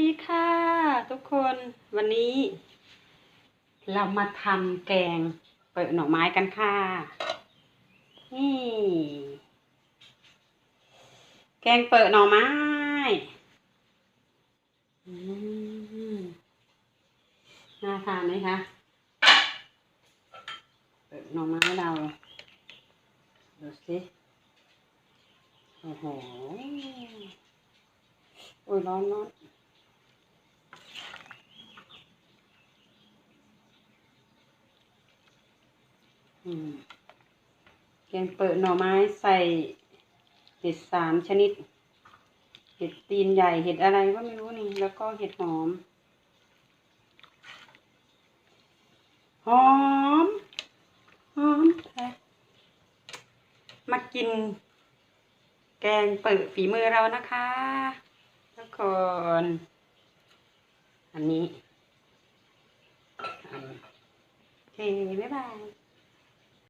ดีค่ะทุกคนวันนี้ เรามาทำแกงเปิดหน่อไม้กันค่ะ นี่ แกงเปิดหน่อไม้น่าทานไหมคะเปิดหน่อไม้เราดูสิโอ้โหโอ้ยร้อนร้อนอืม แกงเปิดหน่อไม้ใส่เห็ดสามชนิด เห็ดตีนใหญ่เห็ดอะไรก็ไม่รู้นี่ แล้วก็เห็ดหอม หอม หอมแท้มากิน แกงเปิดฝีมือเรานะคะทุกคน อันนี้อันนี้โอเค บ๊ายบาย